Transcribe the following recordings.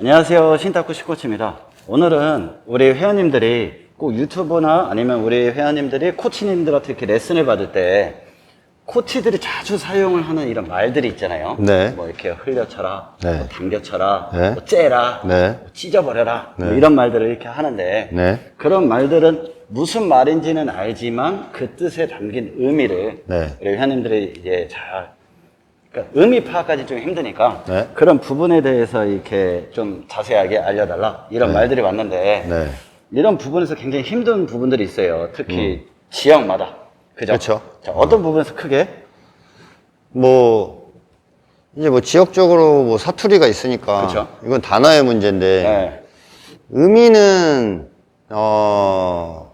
안녕하세요. 신탁구 시코치입니다. 오늘은 우리 회원님들이 꼭 유튜브나 아니면 우리 회원님들이 코치님들한테 이렇게 레슨을 받을 때 코치들이 자주 사용을 하는 이런 말들이 있잖아요. 네. 뭐 이렇게 흘려쳐라, 네. 뭐 당겨쳐라, 네. 뭐 째라, 네. 뭐 찢어버려라, 뭐 네. 이런 말들을 이렇게 하는데 네. 그런 말들은 무슨 말인지는 알지만 그 뜻에 담긴 의미를 네. 우리 회원님들이 이제 잘 그러니까 의미 파악까지 좀 힘드니까 네. 그런 부분에 대해서 이렇게 좀 자세하게 알려달라 이런 말들이 왔는데 네. 이런 부분에서 굉장히 힘든 부분들이 있어요. 특히 지역마다 그죠? 음. 그쵸. 자, 어떤 부분에서 크게 뭐 이제 뭐 지역적으로 뭐 사투리가 있으니까 그쵸. 이건 단어의 문제인데 네. 의미는 어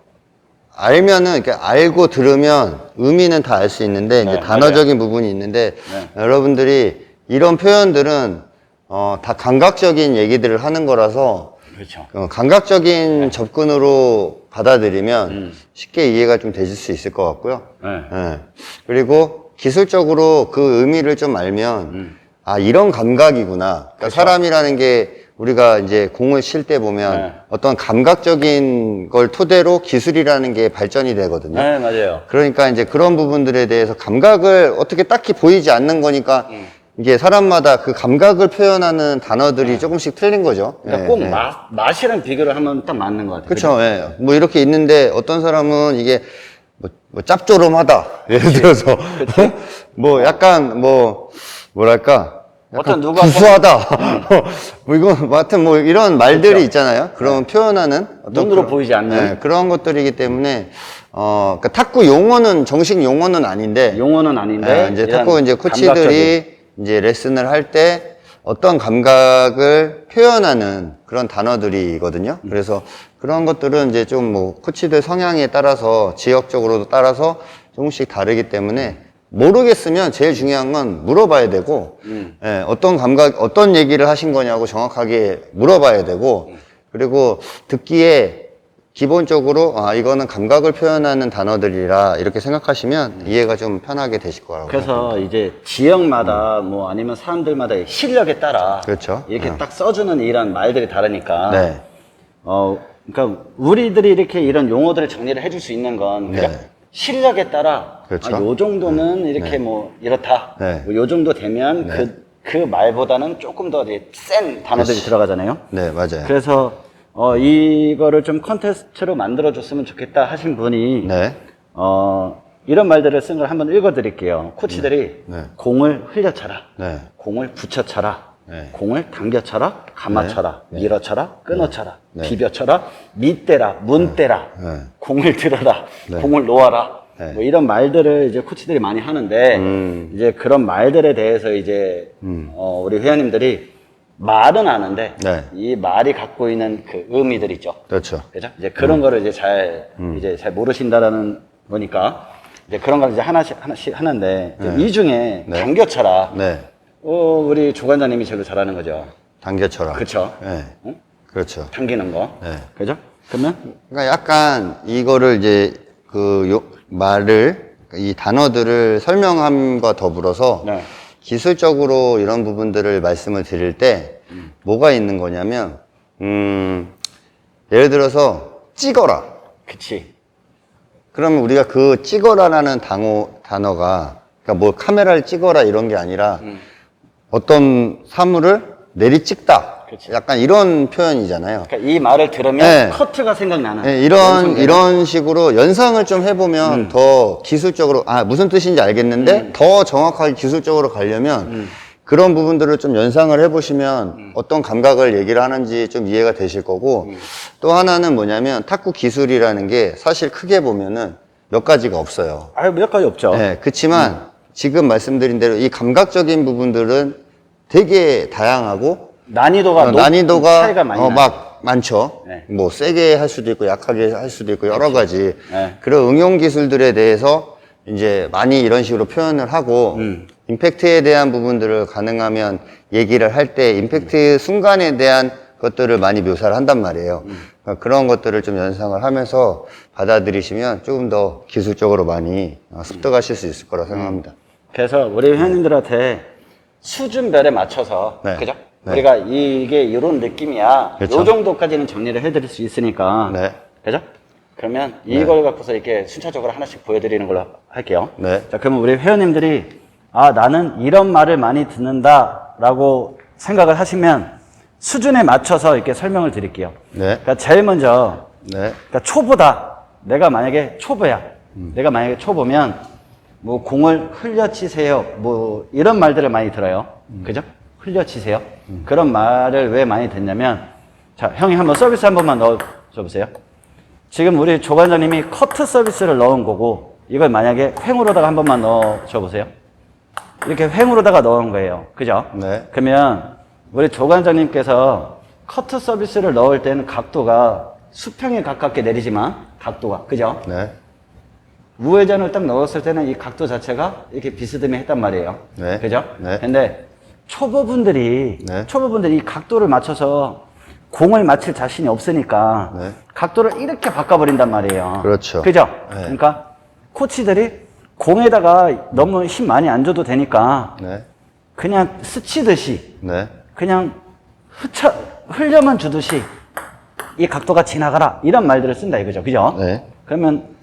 알면은 그러니까 알고 들으면 의미는 다 알 수 있는데 네, 이제 단어적인 부분이 있는데 네. 여러분들이 이런 표현들은 어 다 감각적인 얘기들을 하는 거라서 그렇죠. 어, 감각적인 접근으로 받아들이면 음. 쉽게 이해가 좀 되실 수 있을 것 같고요. 네. 예. 그리고 기술적으로 그 의미를 좀 알면 음. 아 이런 감각이구나. 그러니까 그렇죠. 사람이라는 게 우리가 이제 공을 칠 때 보면 네. 어떤 감각적인 걸 토대로 기술이라는 게 발전이 되거든요. 네, 맞아요. 그러니까 이제 그런 부분들에 대해서 감각을 어떻게 딱히 보이지 않는 거니까 음. 이게 사람마다 그 감각을 표현하는 단어들이 조금씩 틀린 거죠. 그러니까 예, 꼭 예. 맛, 맛이랑 비교를 하면 딱 맞는 것 같아요. 그쵸, 예. 뭐 이렇게 있는데 어떤 사람은 이게 뭐, 뭐 짭조름하다. 예를 들어서. 뭐 약간 뭐, 뭐랄까. 어떤 누가 구수하다. 뭐 이거, 뭐 하여튼 뭐 이런 말들이 있잖아요. 그런 표현하는 어떤 그렇죠. 눈으로 그런- 보이지 않는. 예, 그런 것들이기 때문에 어, 그러니까 탁구 용어는 정식 용어는 아닌데 용어는 아닌데 예, 이제 이런 탁구 이제 감각적인 코치들이 이제 레슨을 할 때 어떤 감각을 표현하는 그런 단어들이거든요. 음. 그래서 그런 것들은 이제 좀 뭐 코치들 성향에 따라서 지역적으로도 따라서 조금씩 다르기 때문에 모르겠으면 제일 중요한 건 물어봐야 되고 음. 예, 어떤 감각 어떤 얘기를 하신 거냐고 정확하게 물어봐야 되고 음. 그리고 듣기에 기본적으로 아 이거는 감각을 표현하는 단어들이라 이렇게 생각하시면 이해가 좀 편하게 되실 거라고 그래서 이제 지역마다 뭐 아니면 사람들마다 실력에 따라 그렇죠. 이렇게 어. 딱 써주는 이런 말들이 다르니까 네. 어 그러니까 우리들이 이렇게 이런 용어들을 정리를 해줄 수 있는 건 그냥 네. 실력에 따라 그렇죠. 아, 요 정도는 이렇게 뭐 이렇다 네. 뭐요 정도 되면 그 그 말보다는 조금 더 센 단어들이 들어가잖아요. 네, 맞아요. 그래서 어 이거를 좀 컨테스트로 만들어 줬으면 좋겠다 하신 분이 네. 어, 이런 말들을 쓴 걸 한번 읽어드릴게요. 코치들이 네. 공을 흘려쳐라, 네. 공을 붙여쳐라, 네. 공을 당겨쳐라, 감아쳐라, 밀어쳐라, 끊어쳐라, 네. 비벼쳐라, 밑대라, 문대라, 네. 공을 들어라, 네. 공을 놓아라. 네. 뭐 이런 말들을 이제 코치들이 많이 하는데 음. 이제 그런 말들에 대해서 이제 어, 우리 회원님들이 말은 아는데 네. 이 말이 갖고 있는 그 의미들 있죠. 그렇죠. 그죠? 이제 그런 음. 거를 이제 잘, 이제 잘 모르신다라는 거니까, 이제 그런 걸 이제 하나씩, 하나씩 하는데, 이제 이 중에 네. 당겨쳐라. 네. 어, 우리 조관장님이 제일 잘하는 거죠. 당겨쳐라. 그쵸? 네. 응? 그렇죠. 당기는 거. 네. 그죠? 그러면, 그러니까 약간 이거를 이제 그 요, 말을 이 단어들을 설명함과 더불어서 네. 기술적으로 이런 부분들을 말씀을 드릴 때 뭐가 있는 거냐면 음 예를 들어서 찍어라. 그치. 그러면 우리가 그 찍어라라는 단어 단어가 그러니까 뭐 카메라를 찍어라 이런 게 아니라 음. 어떤 사물을 내리 찍다. 그치. 약간 이런 표현이잖아요. 그러니까 이 말을 들으면 네. 커트가 생각나는. 네, 이런 연상되는. 이런 식으로 연상을 좀 해보면 음. 더 기술적으로 아 무슨 뜻인지 알겠는데 더 정확하게 기술적으로 가려면 음. 그런 부분들을 좀 연상을 해보시면 어떤 감각을 얘기를 하는지 좀 이해가 되실 거고 음. 또 하나는 뭐냐면 탁구 기술이라는 게 사실 크게 보면은 몇 가지가 없어요. 아유, 몇 가지 없죠. 네, 그렇지만 지금 말씀드린 대로 이 감각적인 부분들은 되게 다양하고 난이도가, 어, 높- 난이도가 차이가 많이 어, 나요. 막 많죠. 네. 뭐 세게 할 수도 있고 약하게 할 수도 있고 여러 가지 네. 그런 응용 기술들에 대해서 이제 많이 이런 식으로 표현을 하고 음. 임팩트에 대한 부분들을 가능하면 얘기를 할 때 임팩트 순간에 대한 것들을 많이 묘사를 한단 말이에요. 음. 그러니까 그런 것들을 좀 연상을 하면서 받아들이시면 조금 더 기술적으로 많이 어, 습득하실 수 있을 거라 생각합니다. 그래서 우리 회원님들한테 수준별에 맞춰서 네. 그죠? 네. 우리가 이게 이런 느낌이야. 그렇죠. 요 정도까지는 정리를 해드릴 수 있으니까. 네. 그죠? 그러면 이걸 갖고서 이렇게 순차적으로 하나씩 보여드리는 걸로 할게요. 네. 자, 그러면 우리 회원님들이 아, 나는 이런 말을 많이 듣는다라고 생각을 하시면 수준에 맞춰서 이렇게 설명을 드릴게요. 네. 그러니까 제일 먼저 네. 그러니까 초보다. 내가 만약에 초보야. 내가 만약에 초보면 뭐 공을 흘려치세요. 뭐 이런 말들을 많이 들어요. 그죠? 흘려치세요. 그런 말을 왜 많이 듣냐면 자, 형이 한번 서비스 한 번만 넣어 줘 보세요. 지금 우리 조관장님이 커트 서비스를 넣은 거고 이걸 만약에 횡으로다가 한 번만 넣어 줘 보세요. 이렇게 횡으로다가 넣은 거예요. 그죠? 네. 그러면 우리 조관장님께서 커트 서비스를 넣을 때는 각도가 수평에 가깝게 내리지만 각도가 그죠? 네. 우회전을 딱 넣었을 때는 이 각도 자체가 이렇게 비스듬했단 말이에요. 네. 그죠? 네. 근데 초보분들이 네. 초보분들이 이 각도를 맞춰서 공을 맞힐 자신이 없으니까 네. 각도를 이렇게 바꿔버린단 말이에요. 그렇죠. 그죠? 네. 그러니까 코치들이 공에다가 너무 힘 많이 안 줘도 되니까 네. 그냥 스치듯이 네. 그냥 흐쳐, 흘려만 주듯이 이 각도가 지나가라 이런 말들을 쓴다 이거죠 그죠? 네. 그러면 자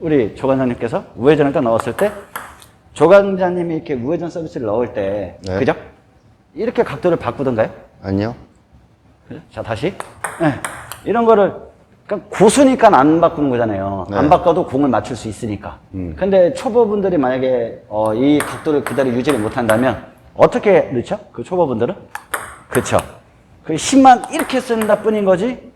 우리 조관장님께서 우회전을 딱 넣었을 때 조관장님이 이렇게 우회전 서비스를 넣을 때 네. 그죠? 이렇게 각도를 바꾸던가요? 아니요. 그죠? 자 다시 네. 이런 거를 그러니까 고수니까 안 바꾸는 거잖아요 네. 안 바꿔도 공을 맞출 수 있으니까 음. 근데 초보분들이 만약에 어, 이 각도를 그대로 유지를 못한다면 어떻게 넣죠? 그 초보분들은 그쵸 그 힘만 이렇게 쓴다 뿐인 거지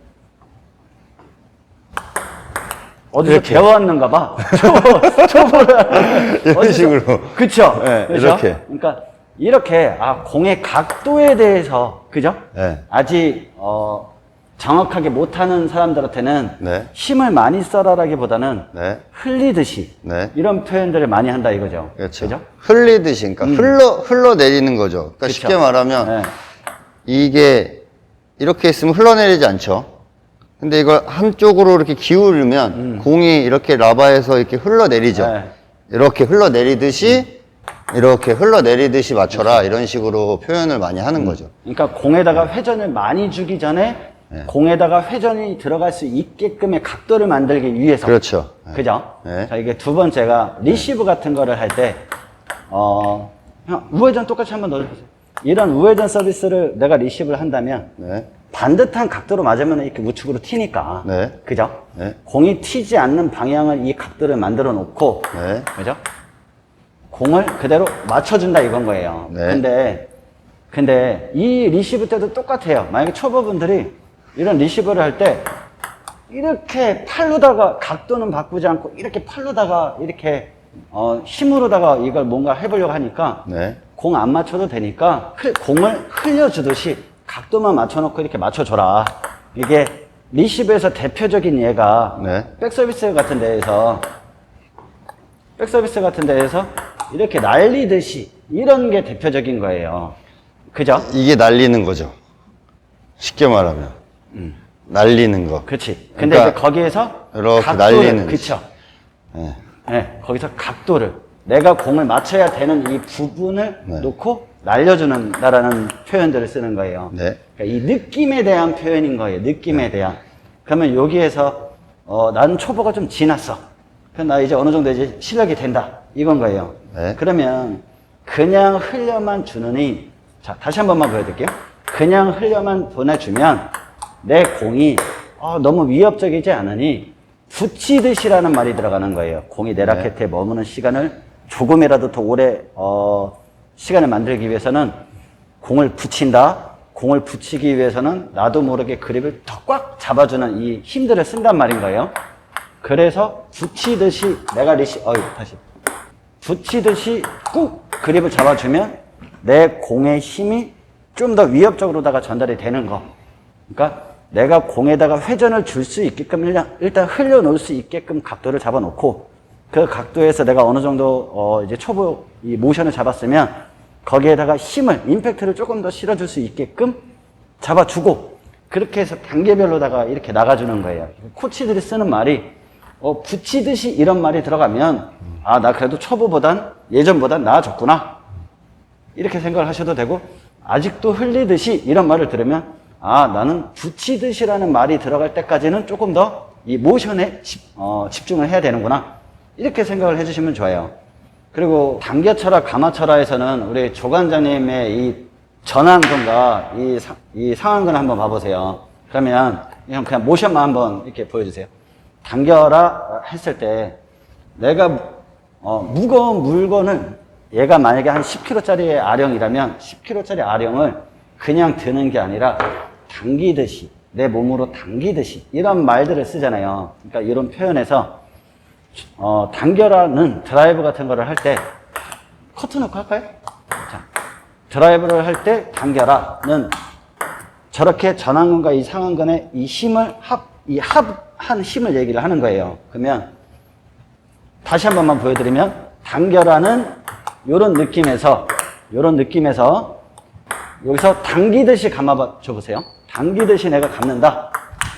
어디서 이렇게. 배워왔는가 봐 초보 초보를 이런 어디서- 식으로. 그쵸 네, 그죠? 이렇게. 그러니까 이렇게 아 공의 각도에 대해서 그죠? 네. 아직 어, 정확하게 못하는 사람들한테는 네. 힘을 많이 써라라기보다는 네. 흘리듯이 네. 이런 표현들을 많이 한다 이거죠. 그렇죠. 그죠? 흘리듯이, 그러니까 흘러, 흘러내리는 거죠. 그러니까. 쉽게 말하면 네. 이게 이렇게 있으면 흘러내리지 않죠. 근데 이걸 한쪽으로 이렇게 기울이면 공이 이렇게 라바에서 이렇게 흘러내리죠. 네. 이렇게 흘러내리듯이 이렇게 흘러내리듯이 맞춰라 이런 식으로 표현을 많이 하는 거죠. 그러니까 공에다가 회전을 많이 주기 전에 네. 공에다가 회전이 들어갈 수 있게끔의 각도를 만들기 위해서. 그렇죠. 네. 그죠? 네. 자, 이게 두 번째가 리시브 같은 거를 할 때, 어, 형, 우회전 똑같이 한번 넣어주세요. 이런 우회전 서비스를 내가 리시브를 한다면, 네. 반듯한 각도로 맞으면 이렇게 우측으로 튀니까. 네. 그죠? 네. 공이 튀지 않는 방향을 이 각도를 만들어 놓고, 네. 그죠? 공을 그대로 맞춰준다 이건 거예요. 네. 근데, 근데 이 리시브 때도 똑같아요. 만약에 초보분들이 이런 리시브를 할 때, 이렇게 팔로다가 각도는 바꾸지 않고 이렇게 팔로다가 이렇게 어, 힘으로다가 이걸 뭔가 해보려고 하니까 네. 공안 맞춰도 되니까 흘- 공을 흘려주듯이 각도만 맞춰놓고 이렇게 맞춰줘라. 이게 리시브에서 대표적인 예가 네. 백서비스 같은 데에서 백서비스 같은 데에서 이렇게 날리듯이 이런 게 대표적인 거예요. 그죠? 이게 날리는 거죠. 쉽게 말하면. 날리는 거. 그렇지. 근데 그러니까 이제 거기에서 이렇게 날리는 그쵸. 네. 네, 거기서 각도를 내가 공을 맞춰야 되는 이 부분을 네. 놓고 날려주는다라는 표현들을 쓰는 거예요. 네. 그러니까 이 느낌에 대한 표현인 거예요. 느낌에 대한. 그러면 여기에서 어, 난 초보가 좀 지났어. 그럼 나 이제 어느 정도 이제 실력이 된다. 이건 거예요. 네. 그러면 그냥 흘려만 주느니 자 다시 한 번만 보여드릴게요. 그냥 흘려만 보내주면 내 공이 어, 너무 위협적이지 않으니 붙이듯이라는 말이 들어가는 거예요. 공이 내 라켓에 머무는 시간을 조금이라도 더 오래 어, 시간을 만들기 위해서는 공을 붙인다. 공을 붙이기 위해서는 나도 모르게 그립을 더 꽉 잡아주는 이 힘들을 쓴단 말인 거예요. 그래서 붙이듯이 내가 리시 어이 다시 붙이듯이 꾹 그립을 잡아주면 내 공의 힘이 좀 더 위협적으로다가 전달이 되는 거. 그러니까 내가 공에다가 회전을 줄 수 있게끔 일단, 흘려놓을 수 있게끔 각도를 잡아놓고 그 각도에서 내가 어느 정도 어 이제 초보 이 모션을 잡았으면 거기에다가 힘을 임팩트를 조금 더 실어줄 수 있게끔 잡아주고 그렇게 해서 단계별로다가 이렇게 나가주는 거예요. 코치들이 쓰는 말이 어, 붙이듯이 이런 말이 들어가면 아 나 그래도 초보보단 예전보단 나아졌구나 이렇게 생각을 하셔도 되고 아직도 흘리듯이 이런 말을 들으면 아 나는 붙이듯이라는 말이 들어갈 때까지는 조금 더 이 모션에 집, 어, 집중을 해야 되는구나 이렇게 생각을 해주시면 좋아요. 그리고 당겨쳐라 감아쳐라에서는 우리 조관장님의 이 전환근과 이, 사- 이 상한근을 한번 봐보세요. 그러면 그냥, 그냥 모션만 한번 이렇게 보여주세요. 당겨라 했을 때 내가 어, 무거운 물건을 얘가 만약에 한 10kg짜리 아령이라면 10kg짜리 아령을 그냥 드는 게 아니라 당기듯이 내 몸으로 당기듯이 이런 말들을 쓰잖아요. 그러니까 이런 표현에서 어, 당겨라는 드라이브 같은 거를 할 때 커트 넣고 할까요? 자, 드라이브를 할때 당겨라는 저렇게 전완근과 이 상완근의 이 힘을 합, 이 합한 힘을 얘기를 하는 거예요. 그러면 다시 한 번만 보여드리면 당겨라는 이런 느낌에서 이런 느낌에서 여기서 당기듯이 감아봐 줘 보세요. 당기듯이 내가 감는다.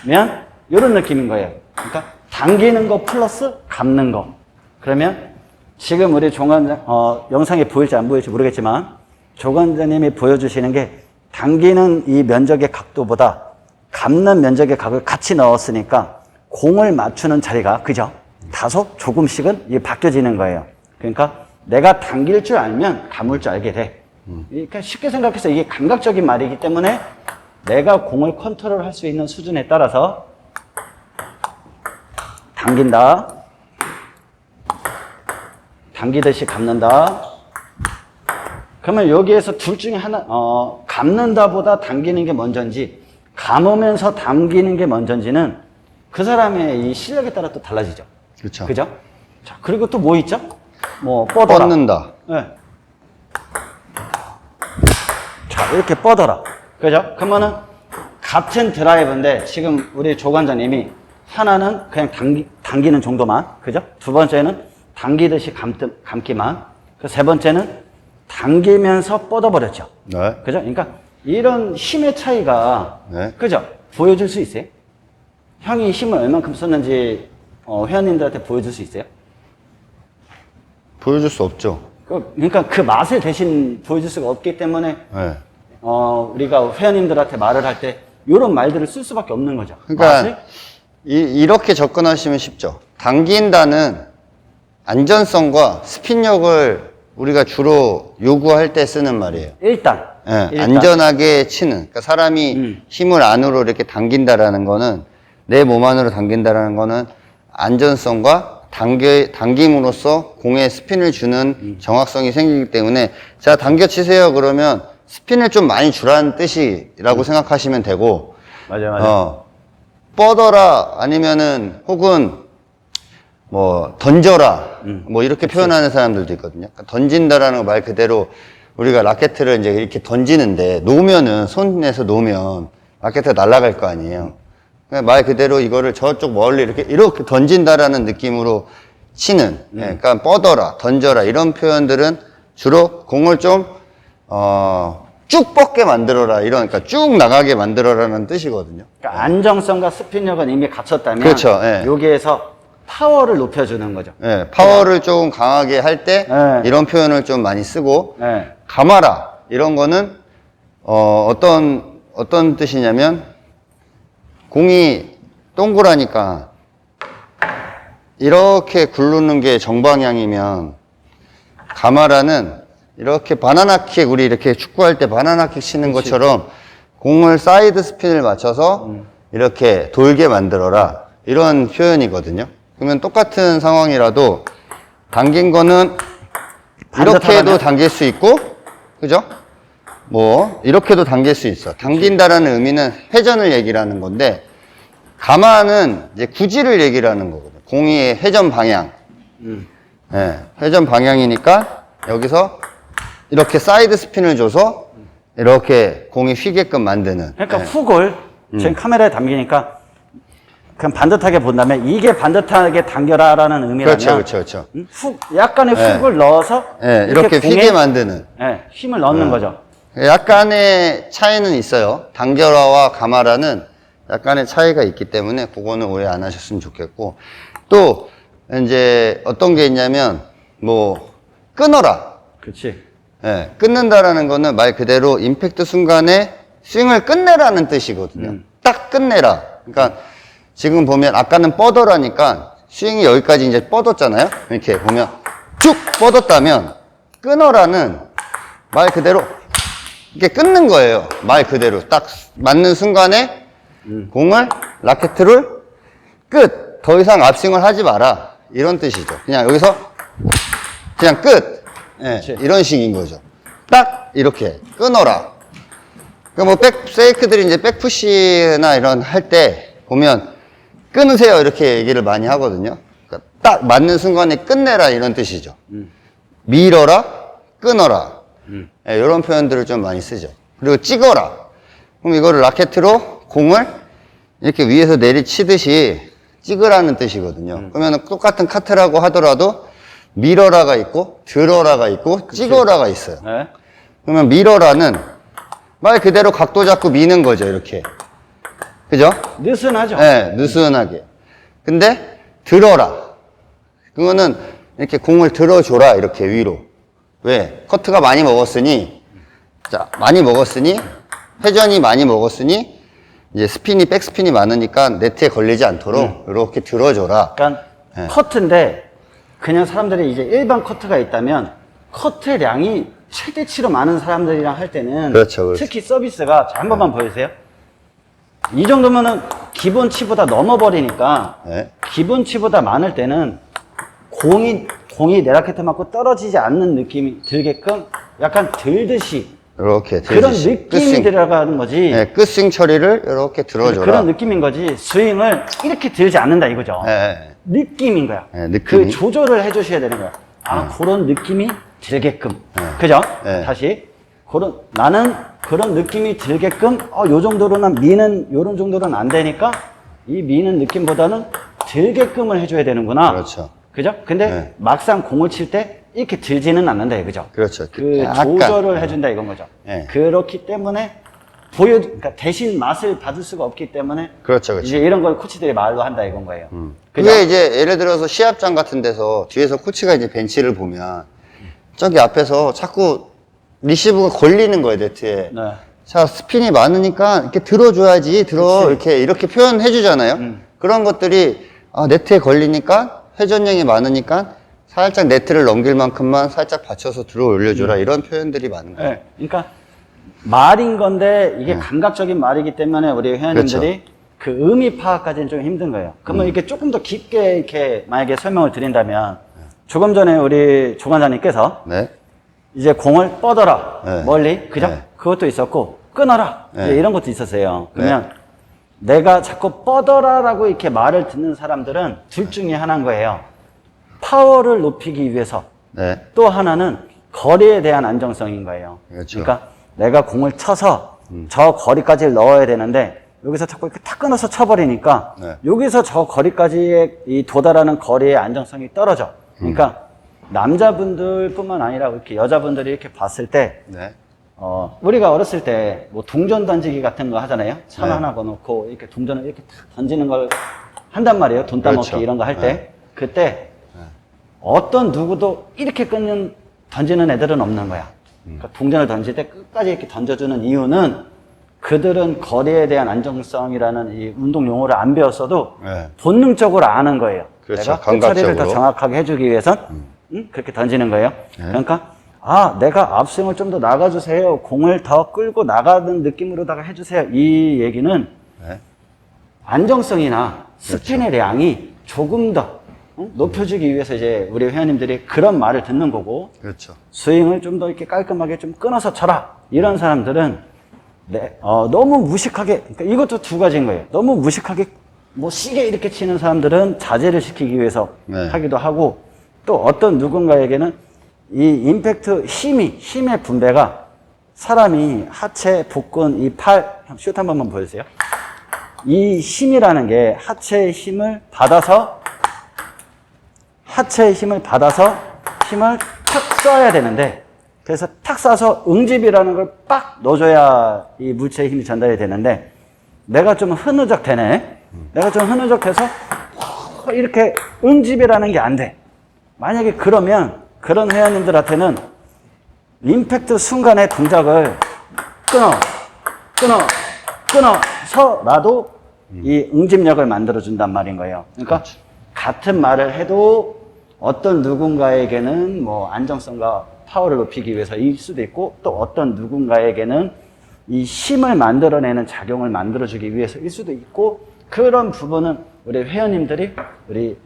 면 이런 느낌인 거예요. 그러니까 당기는 거 플러스 감는 거. 그러면 지금 우리 종관장 어, 영상에 보일지 안 보일지 모르겠지만 조관장님이 보여주시는 게 당기는 이 면적의 각도보다 감는 면적의 각을 같이 넣었으니까 공을 맞추는 자리가 그죠? 다소 조금씩은 이 바뀌어지는 거예요. 그러니까 내가 당길 줄 알면 감을 줄 알게 돼. 그러니까 쉽게 생각해서 이게 감각적인 말이기 때문에 내가 공을 컨트롤 할 수 있는 수준에 따라서 당긴다. 당기듯이 감는다. 그러면 여기에서 둘 중에 하나, 어, 감는다보다 당기는 게 먼저인지, 감으면서 당기는 게 먼저인지는 그 사람의 이 실력에 따라 또 달라지죠. 그렇죠. 그죠? 자, 그리고 또 뭐 있죠? 뭐, 뻗어라. 뻗는다. 네. 자, 이렇게 뻗어라. 그죠? 그러면은 같은 드라이브인데 지금 우리 조관장님이 하나는 그냥 당기, 당기는 정도만. 그죠? 두 번째는 당기듯이 감듯, 감기만. 그세 번째는 당기면서 뻗어버렸죠. 네. 그죠? 그러니까 이런 힘의 차이가 네. 그죠? 보여줄 수 있어요? 형이 힘을 얼만큼 썼는지 어, 회원님들한테 보여줄 수 있어요? 보여줄 수 없죠. 그- 그러니까 그 맛을 대신 보여줄 수가 없기 때문에 네. 어, 우리가 회원님들한테 말을 할 때 이런 말들을 쓸 수밖에 없는 거죠. 그러니까 맛을? 이, 이렇게 접근하시면 쉽죠. 당긴다는 안전성과 스핀력을 우리가 주로 요구할 때 쓰는 말이에요. 일단, 예, 일단. 안전하게 치는. 그러니까 사람이 음. 힘을 안으로 이렇게 당긴다라는 거는 내 몸 안으로 당긴다라는 거는 안전성과 당겨, 당김으로써 공에 스핀을 주는 음. 정확성이 생기기 때문에 자, 당겨 치세요. 그러면 스핀을 좀 많이 주라는 뜻이라고 생각하시면 되고 맞아, 맞아. 어, 뻗어라 아니면은 혹은 뭐 던져라 뭐 이렇게 표현하는 사람들도 있거든요. 그러니까 던진다라는 말 그대로 우리가 라켓을 이제 이렇게 던지는데 놓으면은 손에서 놓으면 라켓이 날아갈 거 아니에요. 그냥 말 그대로 이거를 저쪽 멀리 이렇게 이렇게 던진다라는 느낌으로 치는, 예, 그러니까 뻗어라, 던져라 이런 표현들은 주로 공을 좀 어, 쭉 뻗게 만들어라 이런, 그러니까 쭉 나가게 만들어라는 뜻이거든요. 그러니까 안정성과 스핀력은 이미 갖췄다면 그렇죠, 예. 여기에서 파워를 높여주는 거죠. 예, 파워를 조금 강하게 할 때 네. 이런 표현을 좀 많이 쓰고 예. 감아라 이런 거는 어, 어떤 어떤 뜻이냐면 공이 동그라니까 이렇게 굴르는 게 정방향이면 감아라는 이렇게 바나나 킥 우리 이렇게 축구할 때 바나나 킥 치는 것처럼 공을 사이드 스핀을 맞춰서 음. 이렇게 돌게 만들어라 이런 표현이거든요. 그러면 똑같은 상황이라도 당긴 거는 이렇게도? 당길 수 있고, 그죠? 뭐, 이렇게도 당길 수 있어. 당긴다라는 의미는 회전을 얘기를 하는 건데, 가마는 이제 구지를 얘기를 하는 거거든요. 공의 회전 방향. 음. 예, 회전 방향이니까, 여기서 이렇게 사이드 스핀을 줘서, 이렇게 공이 휘게끔 만드는. 그러니까 예. 훅을 지금 카메라에 담기니까 그냥 반듯하게 본다면 이게 반듯하게 당겨라라는 의미라면 그렇죠, 그렇죠, 그렇죠. 음, 훅 약간의 네. 훅을 넣어서 예, 이렇게 공에, 휘게 만드는. 예, 힘을 넣는 거죠. 약간의 차이는 있어요. 당겨라와 가마라는 약간의 차이가 있기 때문에 그거는 오해 안 하셨으면 좋겠고 또 이제 어떤 게 있냐면 뭐 끊어라. 그렇지. 예, 끊는다라는 거는 말 그대로 임팩트 순간에 스윙을 끝내라는 뜻이거든요. 음. 딱 끝내라. 그러니까 지금 보면 아까는 뻗어라니까 스윙이 여기까지 이제 뻗었잖아요. 이렇게 보면 쭉 뻗었다면 끊어라는 말 그대로 이렇게 끊는 거예요. 말 그대로 딱 맞는 순간에 공을 라켓을 끝. 더 이상 압승을 하지 마라. 이런 뜻이죠. 그냥 여기서 그냥 끝. 예, 그치. 이런 식인 거죠. 딱 이렇게 끊어라. 그러니까 뭐 백, 세이크들이 이제 백푸시나 이런 할 때 보면 끊으세요. 이렇게 얘기를 많이 하거든요. 그러니까 딱 맞는 순간에 끝내라 이런 뜻이죠. 밀어라, 끊어라. 예, 이런 표현들을 좀 많이 쓰죠. 그리고 찍어라. 그럼 이거를 라켓으로 공을 이렇게 위에서 내리치듯이 찍으라는 뜻이거든요. 그러면 똑같은 카트라고 하더라도 밀어라가 있고 들어라가 있고 찍어라가 있어요. 네. 그러면 밀어라는 말 그대로 각도 잡고 미는 거죠, 이렇게. 그죠? 느슨하죠. 네, 느슨하게. 근데 들어라. 그거는 이렇게 공을 들어줘라, 이렇게 위로. 왜? 커트가 많이 먹었으니, 자, 많이 먹었으니, 회전이 많이 먹었으니, 이제 스핀이, 백스핀이 많으니까 네트에 걸리지 않도록 이렇게 들어줘라. 그러니까 네. 커트인데 그냥 사람들이 이제 일반 커트가 있다면 커트량이 최대치로 많은 사람들이랑 할 때는 그렇죠, 그렇죠. 특히 서비스가 자, 한 번만 보여주세요. 이 정도면은 기본치보다 넘어버리니까 네. 기본치보다 많을 때는 공이 공이 내 라켓에 맞고 떨어지지 않는 느낌이 들게끔 약간 들듯이 이렇게 그런 들듯이. 느낌이 끝스윙. 들어가는 거지. 네, 끝스윙 처리를 이렇게 들어줘라. 그런 느낌인 거지. 스윙을 이렇게 들지 않는다 이거죠. 네, 느낌인 거야. 네, 느낌이. 그 조절을 해주셔야 되는 거야. 아, 그런 느낌이 들게끔. 그죠? 네. 다시. 그런, 나는 그런 느낌이 들게끔, 어, 요 정도로는 미는, 요런 정도로는 안 되니까, 이 미는 느낌보다는 들게끔을 해줘야 되는구나. 그렇죠. 그죠? 근데 네. 막상 공을 칠 때 이렇게 들지는 않는다 이거죠. 그렇죠. 그 약간, 조절을 네. 해준다 이건 거죠. 네. 그렇기 때문에 보여, 그러니까 대신 맛을 받을 수가 없기 때문에 그렇죠, 그렇죠. 이제 이런 걸 코치들이 말로 한다 이건 거예요. 그죠? 그게 이제 예를 들어서 시합장 같은 데서 뒤에서 코치가 이제 벤치를 보면 저기 앞에서 자꾸 리시브가 걸리는 거예요, 네트에. 네. 자, 스핀이 많으니까 이렇게 들어줘야지, 들어. 이렇게, 이렇게 표현해 주잖아요. 음. 그런 것들이 아, 네트에 걸리니까 회전량이 많으니까 살짝 네트를 넘길 만큼만 살짝 받쳐서 들어 올려줘라. 이런 표현들이 많은 거예요. 네. 그러니까 말인 건데 이게 감각적인 말이기 때문에 우리 회원님들이 그 의미 파악까지는 좀 힘든 거예요. 그러면 이렇게 조금 더 깊게 이렇게 만약에 설명을 드린다면 조금 전에 우리 조관장님께서 네. 이제 공을 뻗어라 네. 멀리 그죠? 네. 그것도 있었고 끊어라 네. 이런 것도 있었어요. 그러면 내가 자꾸 뻗어라라고 이렇게 말을 듣는 사람들은 둘 중에 하나인 거예요. 파워를 높이기 위해서 네. 또 하나는 거리에 대한 안정성인 거예요. 그렇죠. 음. 러니까 내가 공을 쳐서 저 거리까지 넣어야 되는데 여기서 자꾸 이렇게 탁 끊어서 쳐버리니까 네. 여기서 저 거리까지의 이 도달하는 거리의 안정성이 떨어져. 그러니까 남자분들뿐만 아니라 이렇게 여자분들이 이렇게 봤을 때 네. 어, 우리가 어렸을 때뭐 둥전 던지기 같은 거 하잖아요. 천 네. 하나 넣어놓고 이렇게 동전을 이렇게 탁 던지는 걸 한단 말이에요. 돈 따먹기 그렇죠. 이런 거 할 때. 네. 그때 어떤 누구도 이렇게 끊는 던지는 애들은 없는 거야. 음. 그러니까 동전을 던질 때 끝까지 이렇게 던져주는 이유는 그들은 거리에 대한 안정성이라는 이 운동 용어를 안 배웠어도 네. 본능적으로 아는 거예요. 그렇죠. 내가 그 처리를 더. 정확하게 해주기 위해선 응? 그렇게 던지는 거예요. 네. 그러니까 아 내가 앞스윙을 좀 더 나가주세요. 공을 더 끌고 나가는 느낌으로다가 해주세요. 이 얘기는 네. 안정성이나 스핀의 량이 조금 더 응? 높여주기 위해서 이제 우리 회원님들이 그런 말을 듣는 거고 그렇죠. 스윙을 좀 더 이렇게 깔끔하게 좀 끊어서 쳐라. 이런 사람들은 네, 어, 너무 무식하게, 그러니까 이것도 두 가지인 거예요. 너무 무식하게 뭐 시계 이렇게 치는 사람들은 자제를 시키기 위해서 네. 하기도 하고 또 어떤 누군가에게는 이 임팩트 힘이, 힘의 분배가 사람이 하체, 복근, 이 팔, 슛한 번만 보여주세요. 이 힘이라는 게 하체의 힘을 받아서 하체의 힘을 받아서 힘을 탁 쏴야 되는데 그래서 탁 쏴서 응집이라는 걸 빡 넣어줘야 이 물체의 힘이 전달이 되는데 내가 좀 흐느적 되네. 내가 좀 흐느적 돼서 이렇게 응집이라는 게 안 돼. 만약에 그러면 그런 회원님들한테는 임팩트 순간의 동작을 끊어, 끊어, 끊어서라도 이 응집력을 만들어준단 말인 거예요. 그러니까 같은 말을 해도 어떤 누군가에게는 뭐 안정성과 파워를 높이기 위해서일 수도 있고 또 어떤 누군가에게는 이 힘을 만들어내는 작용을 만들어주기 위해서일 수도 있고 그런 부분은 우리 회원님들이 우리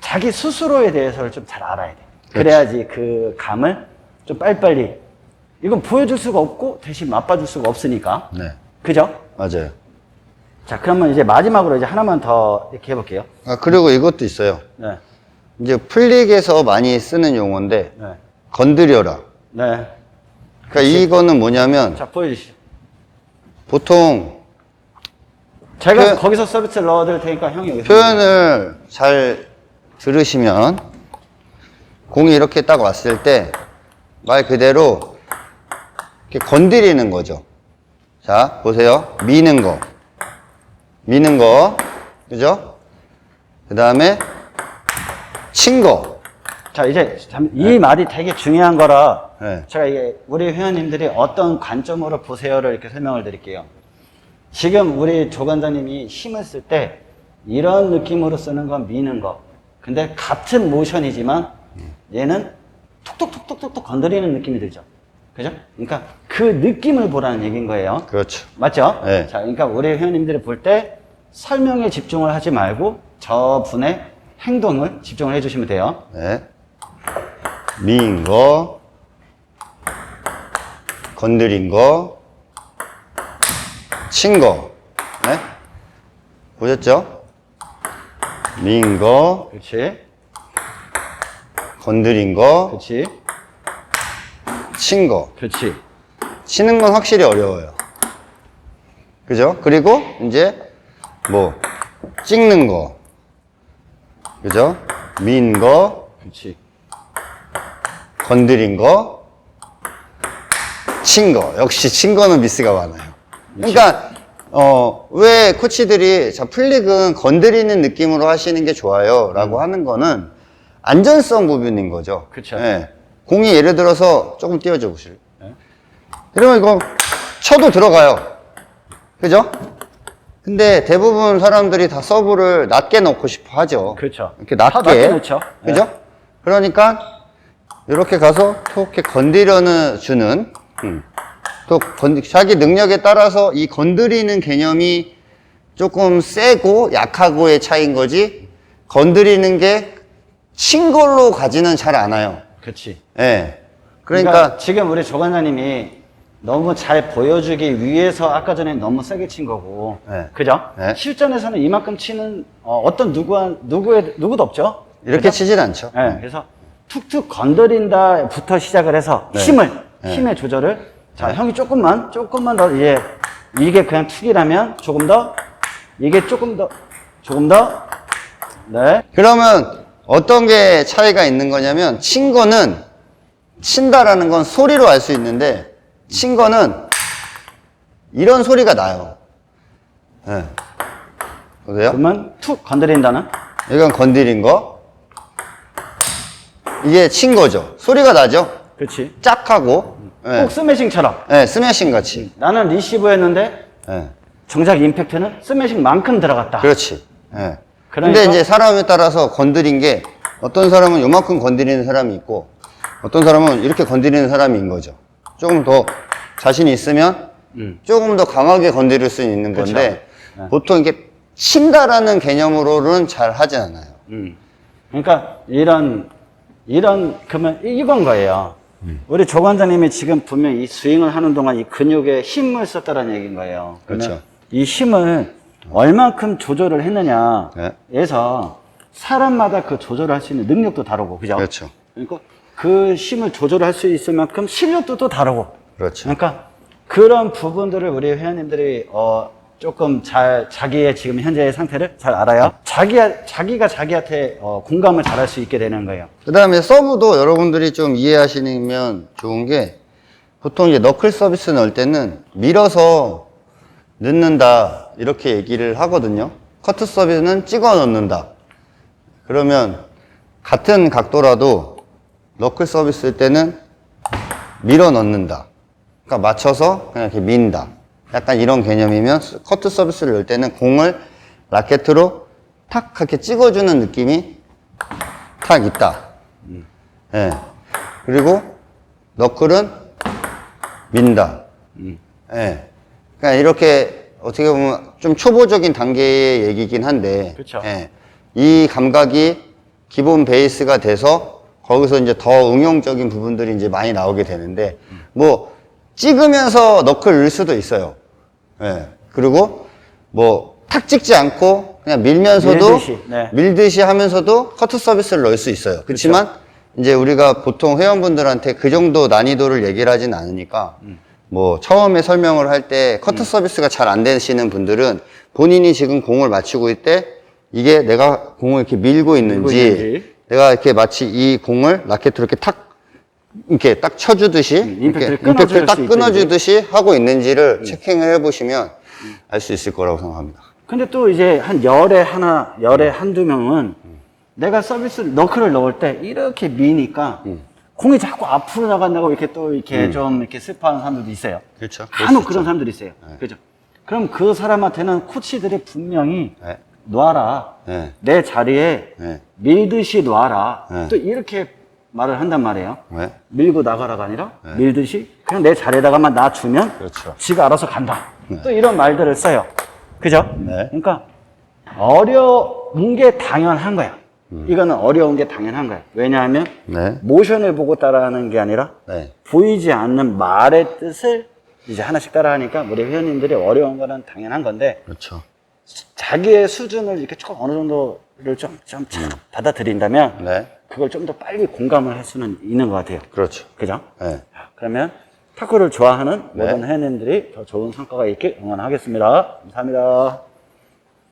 자기 스스로에 대해서를 좀 잘 알아야 돼. 그래야지 그 감을 좀 빨리빨리 이건 보여줄 수가 없고 대신 맛봐줄 수가 없으니까. 네. 그죠? 맞아요. 자, 그러면 이제 마지막으로 이제 하나만 더 이렇게 해볼게요. 아, 그리고 이것도 있어요. 네. 이제 플릭에서 많이 쓰는 용어인데, 네. 건드려라. 네. 그러니까 이거는 뭐냐면, 자, 보여주시죠. 보통 제가 표현- 거기서 서비스를 넣어드릴 테니까 형이 여기서. 표현을 잘 들으시면, 공이 이렇게 딱 왔을 때, 말 그대로, 이렇게 건드리는 거죠. 자, 보세요. 미는 거. 미는 거. 그죠? 그 다음에, 친 거. 자, 이제 잠- 이 말이 되게 중요한 거라 네. 제가 이게 우리 회원님들이 어떤 관점으로 보세요를 이렇게 설명을 드릴게요. 지금 우리 조관장님이 힘을 쓸 때 이런 느낌으로 쓰는 건 미는 거. 근데 같은 모션이지만 얘는 톡톡톡톡톡 건드리는 느낌이 들죠. 그죠? 그러니까 그 느낌을 보라는 얘기인 거예요. 그렇죠. 맞죠? 네. 자, 그러니까 우리 회원님들이 볼 때 설명에 집중을 하지 말고 저분의 행동을 집중을 해주시면 돼요. 네. 미인 거, 건드린 거, 친 거. 네? 보셨죠? 미인 거, 그렇지. 건드린 거, 그렇지. 친 거. 그렇지. 치는 건 확실히 어려워요. 그죠? 그리고 이제 뭐 찍는 거. 그죠? 민 거, 그렇지. 건드린 거, 친 거. 역시 친 거는 미스가 많아요. 그러니까, 어, 왜 코치들이, 자, 플릭은 건드리는 느낌으로 하시는 게 좋아요. 라고 하는 거는 안전성 부분인 거죠. 그쵸. 예. 공이 예를 들어서 조금 띄워줘 보실래요? 네. 이러면 이거 쳐도 들어가요. 그죠? 근데 대부분 사람들이 다 서브를 낮게 넣고 싶어 하죠. 그렇죠. 이렇게 다 낮게. 낮게 넣죠. 그죠? 그러니까 이렇게 가서 톡 이렇게 건드려 주는 음. 또 건, 자기 능력에 따라서 이 건드리는 개념이 조금 세고 약하고의 차이인 거지 건드리는 게 친 걸로 가지는 잘 않아요. 그렇지. 예. 그러니까, 그러니까, 지금 우리 조관장님이 너무 잘 보여주기 위해서 아까 전에 너무 세게 친 거고. 네. 그죠? 네. 실전에서는 이만큼 치는 어, 떤 누구한 누구의 누구도 없죠. 이렇게 그죠? 치진 않죠. 예, 그래서 툭툭 건드린다부터 시작을 해서 네. 힘을 네. 힘의 조절을 자 형이 조금만 조금만 더 이게 이게 그냥 툭이라면 조금 더 이게 조금 더 조금 더 네 그러면 어떤 게 차이가 있는 거냐면 친 거는 친다라는 건 소리로 알 수 있는데 친 거는 이런 소리가 나요. 예. 보세요. 그러면 툭 건드린다는 이건 건드린 거. 이게 친 거죠. 소리가 나죠. 그렇지 짝 하고. 예. 꼭 스매싱처럼 예, 스매싱 같이. 나는 리시브였는데 예. 정작 임팩트는 스매싱만큼 들어갔다. 그렇지. 예. 그러니까- 근데 이제 사람에 따라서 건드린 게 어떤 사람은 요만큼 건드리는 사람이 있고 어떤 사람은 이렇게 건드리는 사람인 거죠. 조금 더 자신이 있으면 음. 조금 더 강하게 건드릴 수 있는 건데 네. 보통 이게 친다라는 개념으로는 잘 하지 않아요. 음. 그러니까 이런 이런 그러면 이건 거예요. 우리 조관장님이 지금 분명 히 스윙을 하는 동안 이 근육에 힘을 썼다는 얘기인 거예요. 그렇죠. 이 힘을 얼만큼 조절을 했느냐에서 사람마다 그 조절을 할 수 있는 능력도 다르고, 그죠? 그렇죠. 그러니까 그 힘을 조절할 수 있을 만큼 실력도 또 다르고. 그렇죠. 그러니까 그런 부분들을 우리 회원님들이 어 조금 잘 자기의 지금 현재의 상태를 잘 알아요. 자기 자기가 자기한테 어, 공감을 잘할 수 있게 되는 거예요. 그 다음에 서브도 여러분들이 좀 이해하시면 좋은 게 보통 이제 너클 서비스 넣을 때는 밀어서 넣는다 이렇게 얘기를 하거든요. 커트 서비스는 찍어 넣는다. 그러면 같은 각도라도 너클 서비스 일 때는 밀어 넣는다. 그러니까 맞춰서 그냥 이렇게 민다. 약간 이런 개념이면 커트 서비스를 넣을 때는 공을 라켓으로 탁 이렇게 찍어주는 느낌이 탁 있다. 예. 그리고 너클은 민다. 예. 그러니까 이렇게 어떻게 보면 좀 초보적인 단계의 얘기긴 한데, 그쵸. 예. 이 감각이 기본 베이스가 돼서 거기서 이제 더 응용적인 부분들이 이제 많이 나오게 되는데, 뭐 찍으면서 너클 넣을 수도 있어요. 예. 그리고 뭐 탁 찍지 않고 그냥 밀면서도 밀듯이, 네. 밀듯이 하면서도 커트 서비스를 넣을 수 있어요. 그렇지만 이제 우리가 보통 회원분들한테 그 정도 난이도를 얘기를 하진 않으니까 음. 뭐 처음에 설명을 할 때 커트 서비스가 잘 안 되시는 분들은 본인이 지금 공을 맞추고 있을 때 이게 내가 공을 이렇게 밀고 있는지, 있는지. 내가 이렇게 마치 이 공을 라켓으로 이렇게 탁 이렇게 딱 쳐주듯이 음, 임팩트를 이렇게 임팩트를 끊어줄 딱 수. 음. 끊어주듯이 하고 있는지를 체킹을 해보시면 알 수 있을 거라고 생각합니다. 근데 또 이제 한 열에 하나, 열에 한두 명은 내가 서비스 너클을 넣을 때 이렇게 미니까 공이 자꾸 앞으로 나간다고 이렇게 또 이렇게 좀 이렇게 슬퍼하는 사람들도 있어요. 그렇죠. 간혹 그런 사람들이 있어요. 그죠? 그럼 그 사람한테는 코치들이 분명히 네. 놔라. 네. 내 자리에 네. 밀듯이 놔라. 네. 또 이렇게 말을 한단 말이에요. 네. 밀고 나가라가 아니라 밀듯이 그냥 내 자리에다가만 놔주면 그렇죠. 지가 알아서 간다. 또 이런 말들을 써요. 그죠? 네. 그러니까 어려운 게 당연한 거야. 이거는 어려운 게 당연한 거야. 왜냐하면 네. 모션을 보고 따라하는 게 아니라 네. 보이지 않는 말의 뜻을 이제 하나씩 따라하니까 우리 회원님들이 어려운 거는 당연한 건데 그렇죠. 자기의 수준을 이렇게 조금 어느 정도를 좀, 좀참 받아들인다면 네. 그걸 좀 더 빨리 공감을 할 수는 있는 것 같아요. 그렇죠. 그죠? 네. 자, 그러면 탁구를 좋아하는 네. 모든 회원님들이 더 좋은 성과가 있길 응원하겠습니다. 감사합니다.